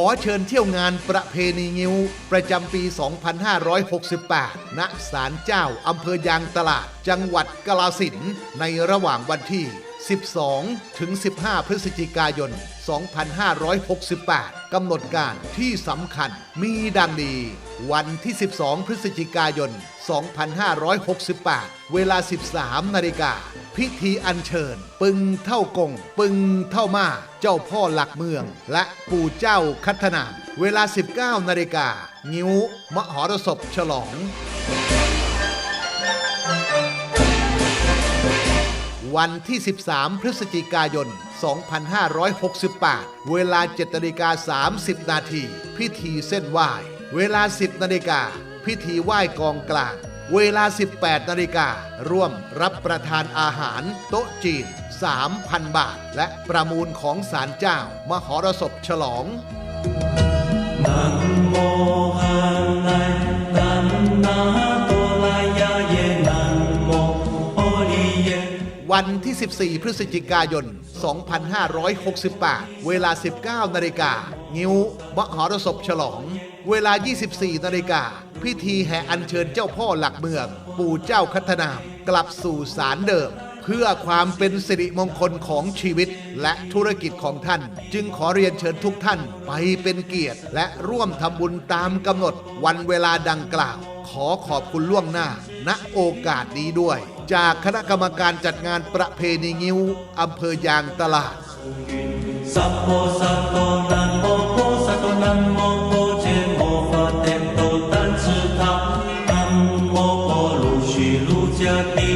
อเชิญเที่ยวงานประเพณีงิ้ว ประจำปี 2568 ณ ศาลเจ้าอำเภอยางตลาด จังหวัดกาลสินในระหว่างวันที่ 12 ถึง 15 พฤศจิกายน 2568 กำหนดการที่สำคัญมีดังดีวันที่ 12 พฤศจิกายน 2568 เวลา 13 นาฬิกา พิธีอัญเชิญ ปึงเท่ากง ปึงเท่ามาเจ้าพ่อหลักเมือง และปู่เจ้าคัทนามเวลา 19 นาฬิกางิ้ว มหรสพฉลอง วันที่ 13 พฤศจิกายน 2568 เวลา7นาฬิกา30 นาที พิธีเส้นไหว้ เวลา 10 นาฬิกา พิธีไหว้กองกลาง เวลา 18 นาฬิการ่วมรับประทานอาหารโต๊ะจีน 3,000 บาท และประมูลของสารเจ้า มหรสพฉลองนันโมหันไนนันนาโตลายาเยนันโมโอริเย วันที่ 14 พฤศจิกายน 2568 เวลา 19 นาฬิกา งิ้วมหรสพฉลอง เวลา 24 นาฬิกา พิธีแห่อัญเชิญเจ้าพ่อหลักเมือง ปู่เจ้าคัทนาม กลับสู่ศาลเดิม เพื่อความเป็นสิริมงคลของชีวิตและธุรกิจของท่าน จึงขอเรียนเชิญทุกท่านไปเป็นเกียรติ และร่วมทำบุญตามกำหนดวันเวลาดังกล่าว ขอขอบคุณล่วงหน้า ณโอกาสนี้ด้วย จากคณะกรรมการจัดงานประเพณีงิ้วอำเภอยางตลาด สัตโมโตตันสุทัพตัโมโพลูชิลูจาติ